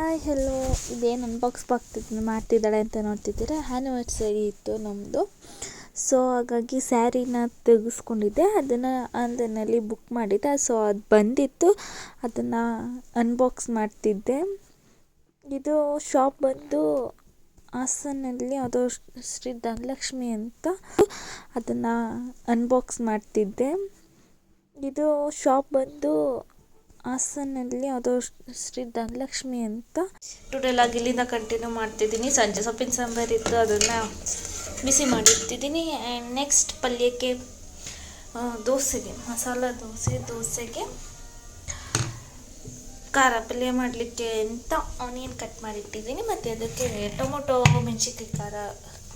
Hi hello ಇದೇನು unbox box ಮಾಡ್ತಿದ್ದಾಳೆ ಅಂತ ನೋಡ್ತಿದ್ದೀರಾ? ಆ್ಯನಿವರ್ಸರಿ ಇತ್ತು ನಮ್ಮದು ಸೊ ಹಾಗಾಗಿ ಸ್ಯಾರಿನ ತೆಗೆಸ್ಕೊಂಡಿದ್ದೆ. ಅದನ್ನು ಆನ್ಲೈನಲ್ಲಿ ಬುಕ್ ಮಾಡಿದ್ದೆ ಸೊ ಅದು ಬಂದಿತ್ತು. ಅದನ್ನು ಅನ್ಬಾಕ್ಸ್ ಮಾಡ್ತಿದ್ದೆ. ಇದು ಶಾಪ್ ಬಂದು ಹಾಸನಲ್ಲಿ ಅದು ಶ್ರೀ ಧನಲಕ್ಷ್ಮಿ ಅಂತ ಅದನ್ನು ಅನ್ಬಾಕ್ಸ್ ಮಾಡ್ತಿದ್ದೆ. ಇದು ಶಾಪ್ ಬಂದು ಹಾಸನಲ್ಲಿ ಯಾವುದೋ ಶ್ರೀ ಧನಲಕ್ಷ್ಮಿ ಅಂತ. ಟೋಟಲ್ ಆಗಿ ಇಲ್ಲಿಂದ ಕಂಟಿನ್ಯೂ ಮಾಡ್ತಿದ್ದೀನಿ. ಸಂಜೆ ಸೊಪ್ಪಿನ ಸಾಂಬಾರು ಇತ್ತು, ಅದನ್ನು ಬಿಸಿ ಮಾಡಿರ್ತಿದ್ದೀನಿ ಆ್ಯಂಡ್ ನೆಕ್ಸ್ಟ್ ಪಲ್ಯಕ್ಕೆ ದೋಸೆಗೆ, ಮಸಾಲ ದೋಸೆ, ದೋಸೆಗೆ ಖಾರ ಪಲ್ಯ ಮಾಡಲಿಕ್ಕೆ ಅಂತ ಆನಿಯನ್ ಕಟ್ ಮಾಡಿಟ್ಟಿದ್ದೀನಿ. ಮತ್ತು ಅದಕ್ಕೆ ಟೊಮೊಟೊ, ಮೆಣಸಿನ್ಕಾಯಿ ಖಾರ,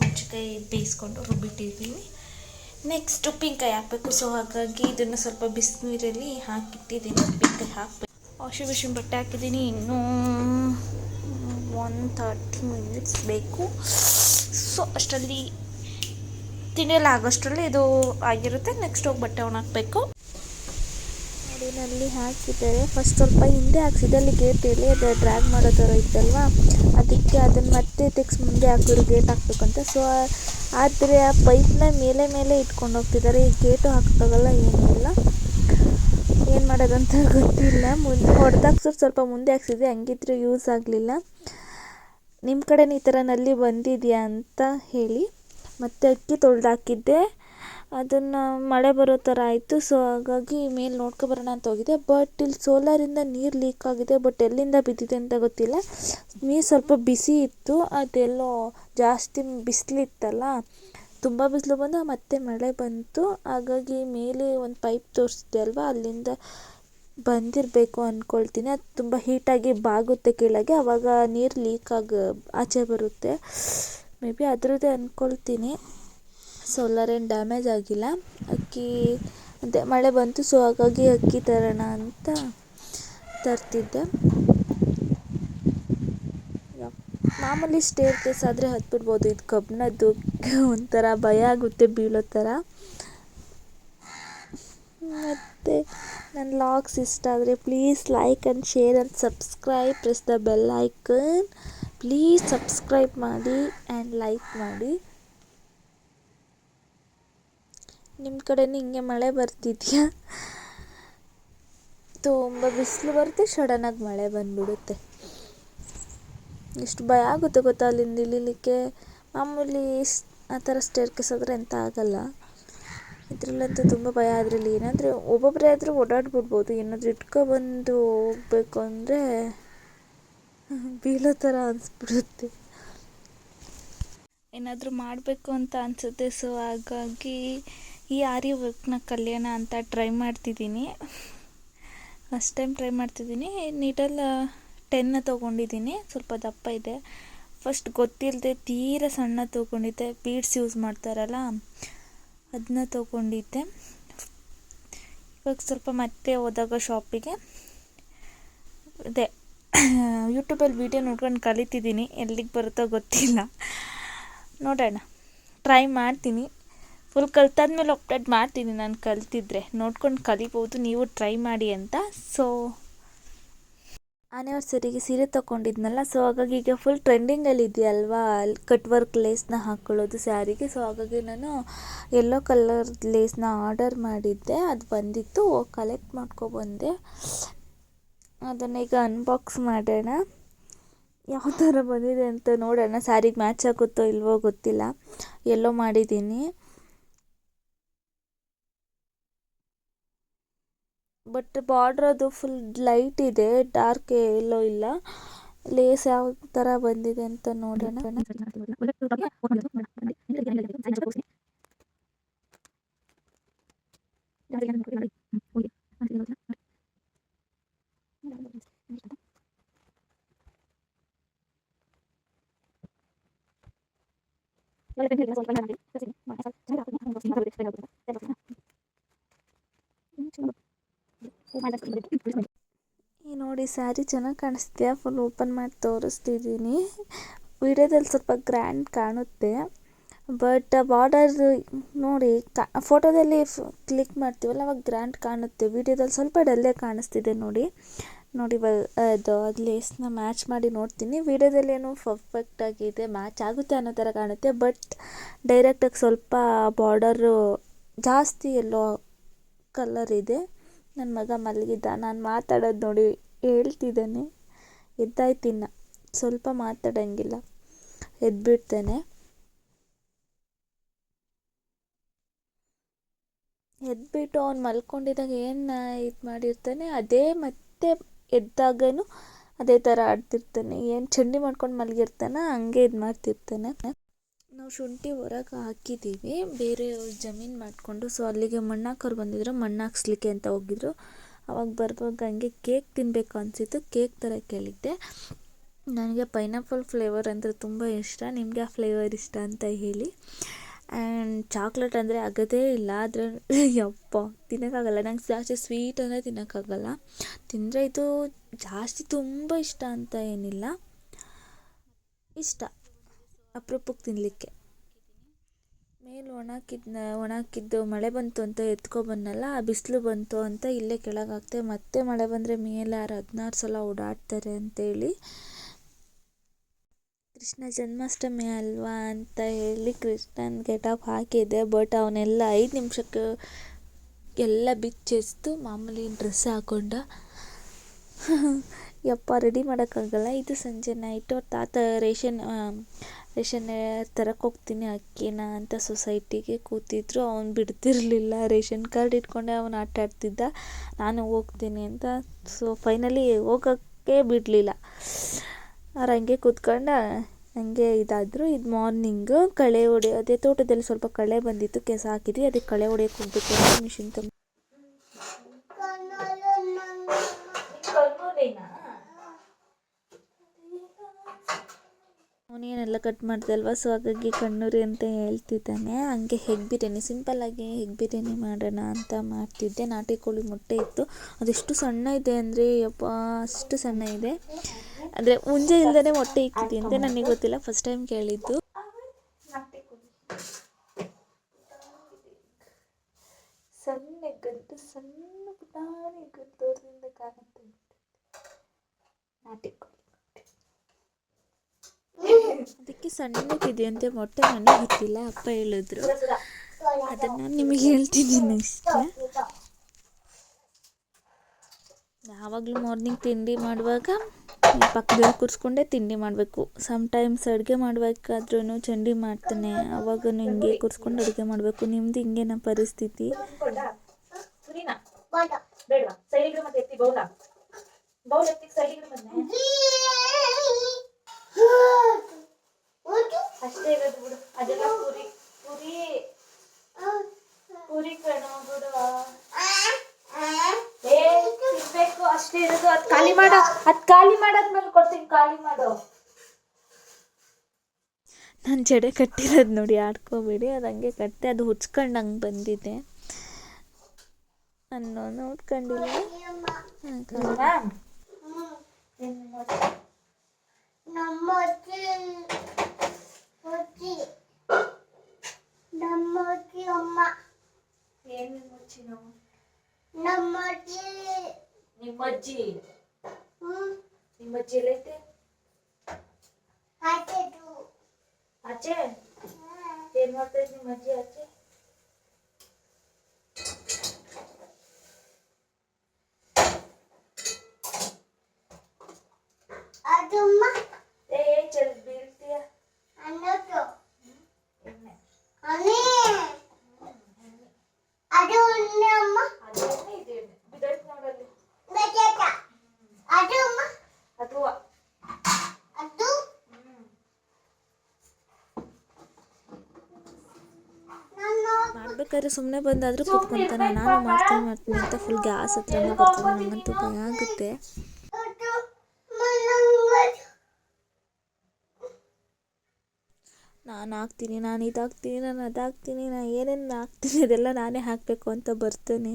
ಮೆಣಸಿನ್ಕಾಯಿ ಬೇಯಿಸ್ಕೊಂಡು ರುಬ್ಬಿಟ್ಟಿದ್ದೀನಿ. ನೆಕ್ಸ್ಟ್ ಉಪ್ಪಿನಕಾಯಿ ಹಾಕಬೇಕು. ಸೊ ಹಾಗಾಗಿ ಇದನ್ನು ಸ್ವಲ್ಪ ಬಿಸಿನೀರಲ್ಲಿ ಹಾಕಿಟ್ಟಿದ್ದೀನಿ. ಉಪ್ಪಿನಕಾಯಿ ಹಾಕಬೇಕು. ವಾಷಿಂಗ್ ಮಿಷಿನ್ ಬಟ್ಟೆ ಹಾಕಿದ್ದೀನಿ. ಇನ್ನೂ ಒನ್ ತರ್ಟಿ ಮಿನಿಟ್ಸ್ ಬೇಕು. ಸೊ ಅಷ್ಟರಲ್ಲಿ ತಿಂಡಿಯಲ್ಲಿ ಆಗೋಷ್ಟರಲ್ಲಿ ಇದು ಆಗಿರುತ್ತೆ. ನೆಕ್ಸ್ಟ್ ಹೋಗಿ ಬಟ್ಟೆ ಒಣಹಾಕಬೇಕು ನೋಡಿ ನಲ್ಲಿ ಹಾಕಿದ್ದಾರೆ ಫಸ್ಟ್ ಸ್ವಲ್ಪ ಹಿಂದೆ ಹಾಕ್ಸಿದ್ದೆ ಅಲ್ಲಿ ಗೇಟ್ ಇಲ್ಲಿ ಅದು ಡ್ರ್ಯಾಗ್ ಮಾಡೋ ಥರ ಇತ್ತಲ್ವ? ಅದಕ್ಕೆ ಅದನ್ನು ಮತ್ತೆ ತೆಗ್ಸಿ ಮುಂದೆ ಹಾಕಿದ್ರು ಗೇಟ್ ಹಾಕ್ಬೇಕಂತ ಸೊ ಆದರೆ ಆ ಪೈಪ್ನ ಮೇಲೆ ಮೇಲೆ ಇಟ್ಕೊಂಡು ಹೋಗ್ತಿದ್ದಾರೆ. ಈ ಗೇಟು ಹಾಕೋಕ್ಕಾಗಲ್ಲ, ಏನಿಲ್ಲ. ಏನು ಮಾಡೋದಂತ ಗೊತ್ತಿಲ್ಲ. ಮುಂದೆ ಹೊಡೆದಾಕ್ಸೋರು ಸ್ವಲ್ಪ ಮುಂದೆ ಹಾಕ್ಸಿದೆ, ಹಂಗಿದ್ರೆ ಯೂಸ್ ಆಗಲಿಲ್ಲ. ನಿಮ್ಮ ಕಡೆನೂ ಈ ಥರ ನಲ್ಲಿ ಬಂದಿದೆಯಾ ಅಂತ ಹೇಳಿ. ಮತ್ತೆ ಅಕ್ಕಿ ತೊಳೆದಾಕಿದ್ದೆ. ಅದನ್ನು ಮಳೆ ಬರೋ ಥರ ಆಯಿತು. ಸೊ ಹಾಗಾಗಿ ಮೇಲೆ ನೋಡ್ಕೊಬರೋಣ ಅಂತ ಹೋಗಿದ್ದೆ ಬಟ್ ಇಲ್ಲಿ ಸೋಲಾರಿಂದ ನೀರು ಲೀಕ್ ಆಗಿದೆ. ಬಟ್ ಎಲ್ಲಿಂದ ಬಿದ್ದಿದೆ ಅಂತ ಗೊತ್ತಿಲ್ಲ. ನೀರು ಸ್ವಲ್ಪ ಬಿಸಿ ಇತ್ತು. ಅದೆಲ್ಲೋ ಜಾಸ್ತಿ ಬಿಸಿಲಿತ್ತಲ್ಲ ತುಂಬ ಬಿಸಿಲು ಬಂದು ಮತ್ತೆ ಮಳೆ ಬಂತು. ಹಾಗಾಗಿ ಮೇಲೆ ಒಂದು ಪೈಪ್ ತೋರಿಸಿದೆ ಅಲ್ವಾ? ಅಲ್ಲಿಂದ ಬಂದಿರಬೇಕು ಅಂದ್ಕೊಳ್ತೀನಿ ಅದು ತುಂಬ ಹೀಟಾಗಿ ಬಾಗುತ್ತೆ ಕೆಳಗೆ. ಆವಾಗ ನೀರು ಲೀಕ್ ಆಗಿ ಆಚೆ ಬರುತ್ತೆ. ಮೇ ಬಿ ಅದರದ್ದೇ ಅಂದ್ಕೊಳ್ತೀನಿ ಸೋಲಾರ್ ಏನು ಡ್ಯಾಮೇಜ್ ಆಗಿಲ್ಲ. ಅಕ್ಕಿ ಅದೇ ಮಳೆ ಬಂತು ಸೊ ಹಾಗಾಗಿ ಅಕ್ಕಿ ತರೋಣ ಅಂತ ತರ್ತಿದ್ದೆ. ಮಾಮೂಲಿ ಸ್ಟೇರ್ ಕೇಸ್ ಆದರೆ ಹತ್ಬಿಡ್ಬೋದು, ಇದು ಕಬ್ಬಿಣದ್ದು ಒಂಥರ ಭಯ ಆಗುತ್ತೆ, ಬೀಳೋ ಥರ. ಮತ್ತು ನನ್ನ ಲಾಗ್ಸ್ ಇಷ್ಟ ಆದರೆ please like and share and subscribe press the bell icon please subscribe ಮಾಡಿ ಆ್ಯಂಡ್ ಲೈಕ್ ಮಾಡಿ. ನಿಮ್ಮ ಕಡೆನೂ ಹಿಂಗೆ ಮಳೆ ಬರ್ತಿದೆಯಾ? ತುಂಬ ಬಿಸಿಲು ಬರುತ್ತೆ, ಸಡನ್ನಾಗಿ ಮಳೆ ಬಂದ್ಬಿಡುತ್ತೆ. ಎಷ್ಟು ಭಯ ಆಗುತ್ತೆ ಗೊತ್ತಾ ಅಲ್ಲಿಂದ ಇಳಿಲಿಕ್ಕೆ? ಮಾಮೂಲಿ ಆ ಥರ ಸ್ಟೇರ್ ಕೇಸ್ ಆದರೆ ಎಂತ ಆಗಲ್ಲ. ಇದರಲ್ಲಂತೂ ತುಂಬ ಭಯ, ಅದರಲ್ಲಿ ಏನಾದರೂ ಒಬ್ಬೊಬ್ಬರೇ ಆದರೂ ಓಡಾಡ್ಬಿಡ್ಬೋದು. ಏನಾದರೂ ಇಟ್ಕೊಬಂದು ಹೋಗ್ಬೇಕು ಅಂದರೆ ಬೀಳೋ ಥರ ಅನಿಸ್ಬಿಡುತ್ತೆ. ಏನಾದರೂ ಮಾಡಬೇಕು ಅಂತ ಅನಿಸುತ್ತೆ, ಸೊ ಹಾಗಾಗಿ ಈ ಆರಿ ವರ್ಕ್ನ ಕಲಿಯೋಣ ಅಂತ ಟ್ರೈ ಮಾಡ್ತಿದ್ದೀನಿ. ಫಸ್ಟ್ ಟೈಮ್ ಟ್ರೈ ಮಾಡ್ತಿದ್ದೀನಿ. ನೀಡಲ್ ಟೆನ್ನ ತೊಗೊಂಡಿದ್ದೀನಿ. ಸ್ವಲ್ಪ ದಪ್ಪ ಇದೆ. ಫಸ್ಟ್ ಗೊತ್ತಿಲ್ಲದೆ ತೀರ ಸಣ್ಣ ತೊಗೊಂಡಿದ್ದೆ. ಬೀಡ್ಸ್ ಯೂಸ್ ಮಾಡ್ತಾರಲ್ಲ ಅದನ್ನ ತೊಗೊಂಡಿದ್ದೆ. ಇವಾಗ ಸ್ವಲ್ಪ ಮತ್ತೆ ಹೋದಾಗ ಶಾಪಿಗೆ ಅದೇ ಯೂಟ್ಯೂಬಲ್ಲಿ ವೀಡಿಯೋ ನೋಡ್ಕೊಂಡು ಕಲಿತಿದ್ದೀನಿ. ಎಲ್ಲಿಗೆ ಬರುತ್ತೋ ಗೊತ್ತಿಲ್ಲ. ನೋಡೋಣ. ಟ್ರೈ ಮಾಡ್ತೀನಿ. ಫುಲ್ ಕಲ್ತಾದ್ಮೇಲೆ ಅಪ್ಡೇಟ್ ಮಾಡ್ತೀನಿ. ನಾನು ಕಲ್ತಿದ್ರೆ ನೋಡ್ಕೊಂಡು ಕಲಿಬೋದು ನೀವು ಟ್ರೈ ಮಾಡಿ ಅಂತ. ಸೊ ಆನಿವರ್ಸರಿಗೆ ಸೀರೆ ತೊಗೊಂಡಿದ್ನಲ್ಲ ಸೊ ಹಾಗಾಗಿ ಈಗ ಫುಲ್ ಟ್ರೆಂಡಿಂಗಲ್ಲಿ ಇದೆಯಲ್ವಾ? ಕಟ್ ವರ್ಕ್ ಲೇಸ್ನ ಹಾಕ್ಕೊಳ್ಳೋದು ಸ್ಯಾರಿಗೆ ಸೊ ಹಾಗಾಗಿ ನಾನು ಯೆಲ್ಲೋ ಕಲರ್ ಲೇಸ್ನ ಆರ್ಡರ್ ಮಾಡಿದ್ದೆ. ಅದು ಬಂದಿತ್ತು. ಕಲೆಕ್ಟ್ ಮಾಡ್ಕೊಬಂದೆ ಅದನ್ನು ಈಗ ಅನ್ಬಾಕ್ಸ್ ಮಾಡೋಣ. ಯಾವ ಥರ ಬಂದಿದೆ ಅಂತ ನೋಡೋಣ. ಸ್ಯಾರಿಗೆ ಮ್ಯಾಚ್ ಆಗುತ್ತೋ ಇಲ್ವೋ ಗೊತ್ತಿಲ್ಲ. ಎಲ್ಲೋ ಮಾಡಿದ್ದೀನಿ. ಬಟ್ ಬಾರ್ಡರ್ ಅದು ಫುಲ್ ಲೈಟ್ ಇದೆ ಡಾರ್ಕ್ ಎಲ್ಲೋ ಇಲ್ಲ. ಲೇಸ್ ಯಾವ ತರ ಬಂದಿದೆ ಅಂತ ನೋಡೋಣ. ಈ ನೋಡಿ, ಸ್ಯಾರಿ ಚೆನ್ನಾಗಿ ಕಾಣಿಸ್ತೀಯ ಫುಲ್ ಓಪನ್ ಮಾಡಿ ತೋರಿಸ್ತಿದ್ದೀನಿ ವಿಡಿಯೋದಲ್ಲಿ ಸ್ವಲ್ಪ ಗ್ರ್ಯಾಂಡ್ ಕಾಣುತ್ತೆ. ಬಟ್ ಬಾರ್ಡರ್ ನೋಡಿ ಫೋಟೋದಲ್ಲಿ ಕ್ಲಿಕ್ ಮಾಡ್ತೀವಲ್ಲ, ಅವಾಗ ಗ್ರ್ಯಾಂಡ್ ಕಾಣುತ್ತೆ. ವಿಡಿಯೋದಲ್ಲಿ ಸ್ವಲ್ಪ ಡಲ್ಲೇ ಕಾಣಿಸ್ತಿದೆ ನೋಡಿ. ನೋಡಿ ಬ ಅದು ಲೇಸ್ನ ಮ್ಯಾಚ್ ಮಾಡಿ ನೋಡ್ತೀನಿ. ವಿಡಿಯೋದಲ್ಲಿ ಏನು ಪರ್ಫೆಕ್ಟ್ ಆಗಿದೆ ಮ್ಯಾಚ್ ಆಗುತ್ತೆ ಅನ್ನೋ ಥರ ಕಾಣುತ್ತೆ. ಬಟ್ ಡೈರೆಕ್ಟಾಗಿ ಸ್ವಲ್ಪ ಬಾರ್ಡರು ಜಾಸ್ತಿ ಎಲ್ಲೋ ಕಲರ್ ಇದೆ. ನನ್ನ ಮಗ ಮಲಗಿದ್ದ. ನಾನು ಮಾತಾಡೋದು ನೋಡಿ ಹೇಳ್ತಿದ್ದಾನೆ. ಎದ್ದಾಯ್ತಿನ್ನ. ಸ್ವಲ್ಪ ಮಾತಾಡೋಂಗಿಲ್ಲ. ಎದ್ಬಿಡ್ತೇನೆ. ಎದ್ಬಿಟ್ಟು ಅವ್ನು ಮಲ್ಕೊಂಡಿದ್ದಾಗ ಏನು ಇದು ಮಾಡಿರ್ತಾನೆ? ಅದೇ ಮತ್ತೆ ಎದ್ದಾಗನೂ ಅದೇ ಥರ ಆಡ್ತಿರ್ತಾನೆ. ಏನು ಚಂಡಿ ಮಾಡ್ಕೊಂಡು ಮಲಗಿರ್ತಾನ? ಹಂಗೆ ಇದು ಮಾಡ್ತಿರ್ತಾನೆ. ನಾವು ಶುಂಠಿ ಹೊರಗೆ ಹಾಕಿದ್ದೀವಿ. ಬೇರೆ ಜಮೀನು ಮಾಡಿಕೊಂಡು ಸೊ ಅಲ್ಲಿಗೆ ಮಣ್ಣಾಕೋರು ಬಂದಿದ್ರು. ಮಣ್ಣು ಹಾಕ್ಸ್ಲಿಕ್ಕೆ ಅಂತ ಹೋಗಿದ್ರು. ಅವಾಗ ಬರುವಾಗ ಹಂಗೆ ಕೇಕ್ ತಿನ್ನಬೇಕು ಅನಿಸಿತ್ತು. ಕೇಕ್ ಥರ ಕೇಳಿದ್ದೆ. ನನಗೆ ಪೈನಾಪಲ್ ಫ್ಲೇವರ್ ಅಂದರೆ ತುಂಬ ಇಷ್ಟ. ನಿಮಗೆ ಆ ಫ್ಲೇವರ್ ಇಷ್ಟ ಅಂತ ಹೇಳಿ. ಆ್ಯಂಡ್ ಚಾಕ್ಲೇಟ್ ಅಂದರೆ ಆಗೋದೇ ಇಲ್ಲ. ಆದರೆ ಯಪ್ಪ, ತಿನ್ನೋಕ್ಕಾಗಲ್ಲ. ನಂಗೆ ಜಾಸ್ತಿ ಸ್ವೀಟ್ ಅಂದರೆ ತಿನ್ನೋಕ್ಕಾಗಲ್ಲ. ತಿಂದರೆ ಇದು ಜಾಸ್ತಿ ತುಂಬ ಇಷ್ಟ ಅಂತ ಏನಿಲ್ಲ. ಇಷ್ಟ. ಅಪರೂಪಕ್ಕೆ ತಿನ್ನಲಿಕ್ಕೆ ಮೇಲೆ ಒಣಾಕಿದ್ನ ಒಣಾಕಿದ್ದು ಮಳೆ ಬಂತು ಅಂತ ಎತ್ಕೊಬನ್ನಲ್ಲ ಆ ಬಿಸಿಲು ಬಂತು ಅಂತ ಇಲ್ಲೇ ಕೆಳಗೆ ಮತ್ತೆ ಮಳೆ ಬಂದರೆ ಮೇಲೆ ಯಾರು ಹದಿನಾರು ಸಲ ಓಡಾಡ್ತಾರೆ ಅಂತೇಳಿ ಕೃಷ್ಣ ಜನ್ಮಾಷ್ಟಮಿ ಅಲ್ವಾ ಅಂತ ಹೇಳಿ ಕೃಷ್ಣನ ಗೆಟಪ್ ಹಾಕಿದೆ ಬಟ್ ಅವನೆಲ್ಲ ಐದು ನಿಮಿಷಕ್ಕೆ ಎಲ್ಲ ಬಿಚ್ಚೆಸ್ತು, ಮಾಮೂಲಿ ಡ್ರೆಸ್ ಹಾಕೊಂಡ. ಯಪ್ಪ ರೆಡಿ ಮಾಡೋಕ್ಕಾಗಲ್ಲ. ಇದು ಸಂಜೆ ನೈಟು ತಾತ ರೇಷನ್ ರೇಷನ್ ತರಕ್ಕೆ ಹೋಗ್ತೀನಿ ಅಕ್ಕಿನ ಅಂತ ಸೊಸೈಟಿಗೆ ಕೂತಿದ್ರು. ಅವ್ನು ಬಿಡ್ತಿರಲಿಲ್ಲ. ರೇಷನ್ ಕಾರ್ಡ್ ಇಟ್ಕೊಂಡೆ ಅವನು ಆಟ ಆಡ್ತಿದ್ದ. ನಾನು ಹೋಗ್ತೀನಿ ಅಂತ. ಸೊ ಫೈನಲಿ ಹೋಗೋಕ್ಕೆ ಬಿಡಲಿಲ್ಲ. ಅವ್ರು ಹಂಗೆ ಕೂತ್ಕೊಂಡು ಹಂಗೆ ಇದಾದರು. ಇದು ಮಾರ್ನಿಂಗು ಕಳೆ ಹೊಡೆಯೋ ಅದೇ ತೋಟದಲ್ಲಿ ಸ್ವಲ್ಪ ಕಳೆ ಬಂದಿತ್ತು. ಕೆಸ ಹಾಕಿದ್ವಿ. ಅದಕ್ಕೆ ಕಳೆ ಹೊಡೆಯೋಕೆ ಹೋಗ್ಬೇಕು ಅಂತ ಮಿಷಿನ್ ತುಂಬ ಅವನೇನೆಲ್ಲ ಕಟ್ ಮಾಡ್ದಲ್ವ ಸೊ ಹಾಗಾಗಿ ಕಣ್ಣೂರಿ ಅಂತ ಹೇಳ್ತಿದ್ದಾನೆ. ಹಂಗೆ ಹೆಗ್ ಬಿರಿಯಾನಿ ಸಿಂಪಲ್ಲಾಗಿ ಹೆಗ್ ಬಿರಿಯಾನಿ ಮಾಡೋಣ ಅಂತ ಮಾಡ್ತಿದ್ದೆ. ನಾಟಿ ಕೋಳಿ ಮೊಟ್ಟೆ ಇತ್ತು. ಅದೆಷ್ಟು ಸಣ್ಣ ಇದೆ ಅಂದರೆ, ಯಪ್ಪ, ಅಷ್ಟು ಸಣ್ಣ ಇದೆ. ಅಂದರೆ ಮುಂಜೆ ಇಲ್ಲದೇ ಮೊಟ್ಟೆ ಇಕ್ಕಿದೆ ಅಂತ ನನಗೆ ಗೊತ್ತಿಲ್ಲ. ಫಸ್ಟ್ ಟೈಮ್ ಕೇಳಿದ್ದು. ಸಣ್ಣ ಸಣ್ಣ ಪುಟಾಣಿ ಕಾಣುತ್ತೆ. ನಾಟಿ ಕೋಳಿ. ಅದಕ್ಕೆ ಸಣ್ಣಕ್ಕಿದೆಯಂತೆ ಮೊಟ್ಟೆ ನನಗೆ ಗೊತ್ತಿಲ್ಲ ಅಪ್ಪ ಹೇಳಿದ್ರು. ಅದನ್ನು ನಿಮಗೆ ಹೇಳ್ತಿದ್ದೀನಿ ನೆಕ್ಸ್ಟ್ ಯಾವಾಗಲೂ ಮಾರ್ನಿಂಗ್ ತಿಂಡಿ ಮಾಡುವಾಗ ಪಕ್ಕದಲ್ಲಿ ಕೂರಿಸ್ಕೊಂಡೇ ತಿಂಡಿ ಮಾಡಬೇಕು. ಸಮ್ಟೈಮ್ಸ್ ಅಡುಗೆ ಮಾಡಬೇಕಾದ್ರೂ ಚಂಡಿ ಮಾಡ್ತಾನೆ ಅವಾಗ ಹಿಂಗೆ ಕೂರಿಸ್ಕೊಂಡು ಅಡುಗೆ ಮಾಡಬೇಕು. ಪರಿಸ್ಥಿತಿ? ಬೇಡವಾ ಸೈಡಿಗೆ ಮತ್ತೆ ಎತ್ತಿ ಬೌಲ ಬೌಲ್ ಎತ್ತಿ ಸೈಡಿಗೆ ಬಂದೆ ಅಷ್ಟೇ ಇರೋದು ಬಿಡು. ಅದೆಲ್ಲ ಪುರಿ ಪುರಿ ಪುರಿ ಕಣೋ ಬಿಡು. ಏ ತಿನ್ಬೇಕು ಅಷ್ಟೇ ಇರೋದು. ಅದ್ ಖಾಲಿ ಮಾಡೋ. ಅದ್ ಖಾಲಿ ಮಾಡಾದ್ಮೇಲೆ ಕೊಡ್ತೀನಿ ಖಾಲಿ ಮಾಡು. ನಾನು ಜಡೆ ಕಟ್ಟಿರೋದು ನೋಡಿ ಆಡ್ಕೋಬೇಡಿ. ಅದು ಹಂಗೆ ಕಟ್ಟೆ ಅದು ಹುಚ್ಕೊಂಡು ಹಂಗೆ ಬಂದಿದೆ. ಅನ್ನೋ ನೋಡ್ಕೊಂಡಿಲ್ಲ? ಹಾಗಾಗಿ ಏನು ಮುಚ್ಚಿ ನಾವು ನಿಮ್ಮಜ್ಜಿ ನಿಮ್ಮಜ್ಜಿ ಎಲ್ಲೈತೆ ಆಚೆ ಏನ್ ಮಾಡ್ತಾ ಇದ್ ನಿಮ್ಮಜ್ಜಿ ಆಚೆ ಏ ಮಾಡ್ಬೇಕಾದ್ರೆ ಸುಮ್ಮನೆ ಬಂದಾದರೂ ಕೂತ್ಕೊಂತಾನೆ. ನಾನು ಮಾಡ್ತೀನಿ ಮಾಡ್ತೀನಿ ಅಂತ ಫುಲ್ ಗ್ಯಾಸ್ ಹತ್ರನೇ ಬರ್ತಾನೆ. ನನಗಂತೂ ಭಯ ಆಗುತ್ತೆ. ನಾನು ಹಾಕ್ತೀನಿ, ನಾನು ಇದಾಗ್ತೀನಿ, ನಾನು ಅದಾಗ್ತೀನಿ, ನಾನು ಏನೇನು ಹಾಕ್ತೀನಿ ಅದೆಲ್ಲ ನಾನೇ ಹಾಕಬೇಕು ಅಂತ ಬರ್ತಾನೆ.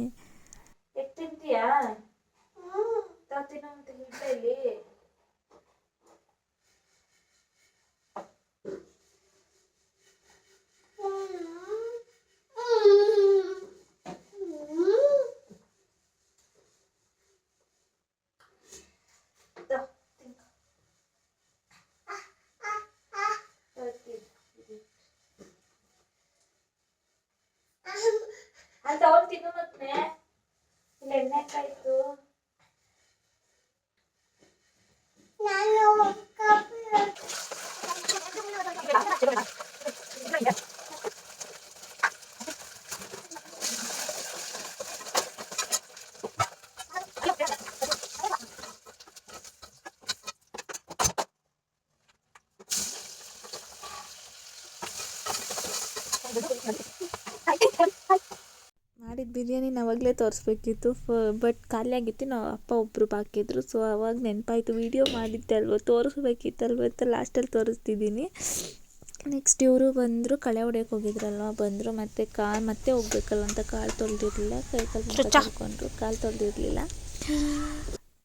Nhanh lên, một! ಮಾಡಿದ ಬಿರಿಯಾನಿ ಅವಾಗಲೇ ತೋರಿಸ್ಬೇಕಿತ್ತು. ಫ ಬಟ್ ಖಾಲಿ ಆಗಿತ್ತು ನಾವು ಅಪ್ಪ ಒಬ್ಬರು ಬಾಕಿದ್ರು ಸೊ ಅವಾಗ ನೆನಪಾಯ್ತು. ವೀಡಿಯೋ ಮಾಡಿದ್ದೆ ಅಲ್ವ? ತೋರಿಸ್ಬೇಕಿತ್ತಲ್ವ ಅಂತ ಲಾಸ್ಟಲ್ಲಿ ತೋರಿಸ್ತಿದ್ದೀನಿ. ನೆಕ್ಸ್ಟ್ ಇವರು ಬಂದರು ಕಳೆ ಹೊಡೆಯೋಕೆ ಹೋಗಿದ್ರಲ್ವ? ಬಂದರು ಮತ್ತು ಕಾಲು ಮತ್ತೆ ಹೋಗ್ಬೇಕಲ್ವ ಅಂತ ಕಾಲು ತೊಳೆದಿರಲಿಲ್ಲ. ಕೈ ಕಾಲು ಹಾಕೊಂಡ್ರು ಕಾಲು ತೊಳೆದಿರಲಿಲ್ಲ.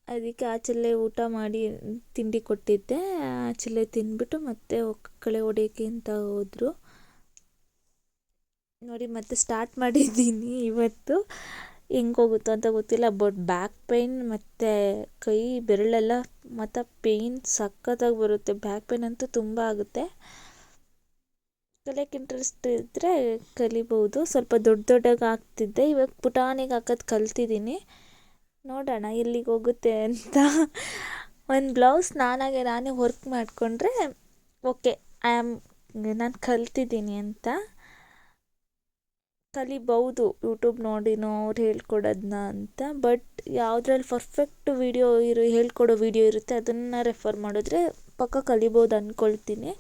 ಅದಕ್ಕೆ ಆಚೆಲ್ಲೇ ಊಟ ಮಾಡಿ ತಿಂಡಿ ಕೊಟ್ಟಿದ್ದೆ. ಆಚೆಲ್ಲೇ ತಿಂದ್ಬಿಟ್ಟು ಮತ್ತೆ ಕಳೆ ಹೊಡೆಯೋಕ್ಕೆ ಅಂತ ಹೋದರು. ನೋಡಿ, ಮತ್ತೆ ಸ್ಟಾರ್ಟ್ ಮಾಡಿದ್ದೀನಿ. ಇವತ್ತು ಹೆಂಗೆ ಹೋಗುತ್ತೋ ಅಂತ ಗೊತ್ತಿಲ್ಲ. ಬಟ್ ಬ್ಯಾಕ್ ಪೇಯ್ನ್ ಮತ್ತು ಕೈ ಬೆರಳೆಲ್ಲ ಮತ್ತು ಪೇಯ್ನ್ ಸಖತ್ತಾಗಿ ಬರುತ್ತೆ. ಬ್ಯಾಕ್ ಪೇಯ್ನ್ ಅಂತೂ ತುಂಬ ಆಗುತ್ತೆ. ಕಲಿಯೋಕ್ಕೆ ಇಂಟ್ರೆಸ್ಟ್ ಇದ್ದರೆ ಕಲಿಬೋದು. ಸ್ವಲ್ಪ ದೊಡ್ಡ ದೊಡ್ಡಗೆ ಆಗ್ತಿದ್ದೆ. ಇವಾಗ ಪುಟಾಣಿಗೆ ಹಾಕೋದು ಕಲ್ತಿದ್ದೀನಿ ನೋಡೋಣ ಎಲ್ಲಿಗೆ ಹೋಗುತ್ತೆ ಅಂತ. ಒಂದು ಬ್ಲೌಸ್ ನಾನಾಗೆ ನಾನೇ ವರ್ಕ್ ಮಾಡಿಕೊಂಡ್ರೆ ಓಕೆ ಐ ಆಮ್ ನಾನು ಕಲ್ತಿದ್ದೀನಿ ಅಂತ. ಕಲಿಬಹುದು ಯೂಟ್ಯೂಬ್ ನೋಡಿನೋ ಅವ್ರು ಹೇಳ್ಕೊಡೋದನ್ನ ಅಂತ ಬಟ್ ಯಾವುದ್ರಲ್ಲಿ ಪರ್ಫೆಕ್ಟ್ ವೀಡಿಯೋ ಇರು, ಹೇಳ್ಕೊಡೋ ವೀಡಿಯೋ ಇರುತ್ತೆ, ಅದನ್ನು ರೆಫರ್ ಮಾಡಿದ್ರೆ ಪಕ್ಕ ಕಲಿಬೋದು ಅಂದ್ಕೊಳ್ತೀನಿ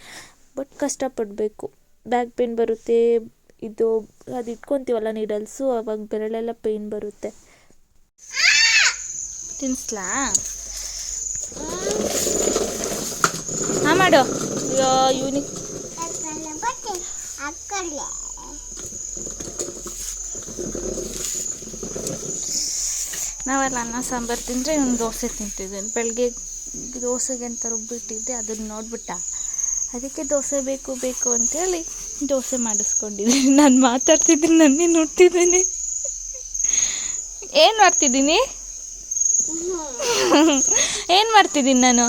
ಬಟ್ ಕಷ್ಟಪಡಬೇಕು. ಬ್ಯಾಕ್ ಪೇಯ್ನ್ ಬರುತ್ತೆ, ಇದು ಅದು ಇಟ್ಕೊತೀವಲ್ಲ ನೀಡಲ್ಸು ಅವಾಗ ಬೆರಳೆಲ್ಲ ಪೇಯ್ನ್ ಬರುತ್ತೆ. ತಿನ್ಸ್ಲಾ? ಹಾಂ, ಮಾಡೋ. ಯೂನಿಕ್ ನಾವೆಲ್ಲ ಅನ್ನ ಸಾಂಬಾರು ತಿಂದರೆ ಇವ್ನು ದೋಸೆ ತಿಂತಿದ್ದೆ. ಬೆಳಗ್ಗೆ ದೋಸೆಗೆ ಅಂತ ರುಬ್ಬಿಟ್ಟಿದ್ದೆ ಅದನ್ನು ನೋಡಿಬಿಟ್ಟ. ಅದಕ್ಕೆ ದೋಸೆ ಬೇಕು ಬೇಕು ಅಂತೇಳಿ ದೋಸೆ ಮಾಡಿಸ್ಕೊಂಡಿದ್ದೀನಿ ನಾನು ಮಾತಾಡ್ತಿದ್ದೀನಿ ನನ್ನೇ ನೋಡ್ತಿದ್ದೀನಿ? ಏನು ಮಾಡ್ತಿದ್ದೀನಿ? ಏನು ಮಾಡ್ತಿದ್ದೀನಿ ನಾನು?